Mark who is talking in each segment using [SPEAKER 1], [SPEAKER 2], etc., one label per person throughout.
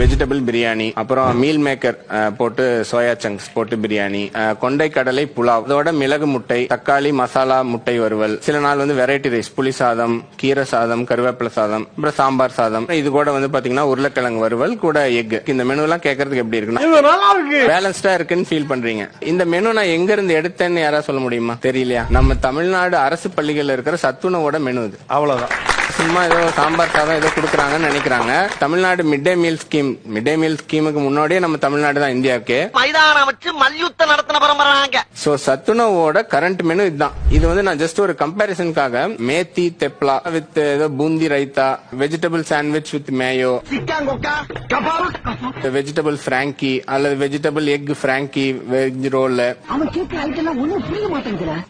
[SPEAKER 1] Vegetable biryani அப்புறம் meal maker போட்டு soya chunks போட்டு பிரியாணி கொண்டை கடலை புலாவ் அதோட மிளகு முட்டை தக்காளி மசாலா முட்டை வறுவல் சில நாள் வந்து வெரைட்டி ரைஸ் புளி சாதம் கீரை சாதம் கருவேப்பிலை சாதம் அப்புறம் சாம்பார் சாதம் இது கூட வந்து பாத்தீங்கன்னா உருளைக்கிழங்கு வறுவல் கூட எக் இந்த மெனு எல்லாம் கேட்கறதுக்கு எப்படி இருக்குன்னா பேலன்ஸ்டா இருக்குன்னு ஃபீல் பண்றீங்க. இந்த மெனு நான் எங்க இருந்து எடுத்தேன்னு யாராவது சொல்ல முடியுமா? தெரியலையா? நம்ம தமிழ்நாடு அரசு பள்ளிகள்ல இருக்கிற சத்துணவோட மெனு இது.
[SPEAKER 2] அவ்வளவுதான்.
[SPEAKER 1] சும்மா ஏதோ சாம்பார் சாதம் ஏதோ குடுக்கறாங்கன்னு நினைக்கிறாங்க. Tamil Nadu mid day meal scheme mid day meal ஸ்கீமுக்கு முன்னாடியே நம்ம தமிழ்நாடு தான் இந்தியாவுக்கு.
[SPEAKER 3] மைதானம் வச்சு மல்யுத்தம் நடத்தின பரம்பராங்க
[SPEAKER 1] சோ சத்துணவோட கரண்ட் மெனு இதுதான். இது வந்து நான் ஜஸ்ட் ஒரு கம்பாரிசனுக்காக மேத்தி தெப்லா வித் ஏதோ boondi raita vegetable sandwich with mayo vegetable frankie அல்லது vegetable egg frankie veg roll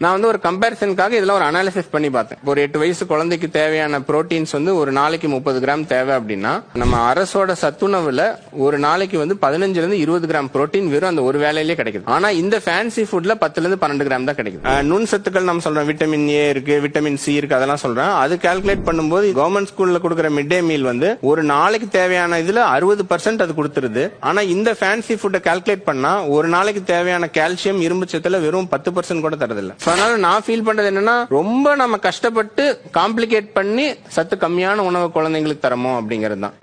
[SPEAKER 1] நான் வந்து ஒரு கம்பேரிசனுக்காக இதெல்லாம் ஒரு அனாலிசிஸ் பண்ணி பார்த்தேன். ஒரு எட்டு வயசு குழந்தைக்கு தேவையான புரோட்டீன்ஸ் வந்து ஒரு நாளைக்கு முப்பது கிராம் தேவை அப்படின்னா நம்ம அரசோட சத்துணவுல ஒரு நாளைக்கு வந்து பதினஞ்சுல இருந்து இருபது கிராம் புரோட்டீன் வெறும் அந்த ஒரு வேலையிலேயே கிடைக்குது. ஆனா இந்த ஃபேன்சி ஃபுட்ல பத்துல இருந்து பன்னெண்டு கிராம் தான் கிடைக்குது. நுண் சத்துக்கள் நம்ம சொல்றோம். விட்டமின் ஏ இருக்கு விட்டமின் சி இருக்கு அதெல்லாம் சொல்றேன். அது கால்குலேட் பண்ணும்போது கவர்மெண்ட் ஸ்கூல்ல கொடுக்குற மிட் டே மீல் வந்து ஒரு நாளைக்கு தேவையான இதுல அறுபது பர்சன்ட் அது கொடுத்துருது. ஆனா இந்த ஃபேன்சி ஃபுட்டை கால்குலேட் பண்ணா ஒரு நாளைக்கு தேவையான கால்சியம் இரும்பு சத்துல வெறும் பத்து பர்சன்ட் கூட தரதில்ல. So, அதனால நான் ஃபீல் பண்றது என்னன்னா ரொம்ப நம்ம கஷ்டப்பட்டு காம்ப்ளிகேட் பண்ணி சத்து கம்மியான உணவு குழந்தைங்களுக்கு தரமோ அப்படிங்கிறது தான்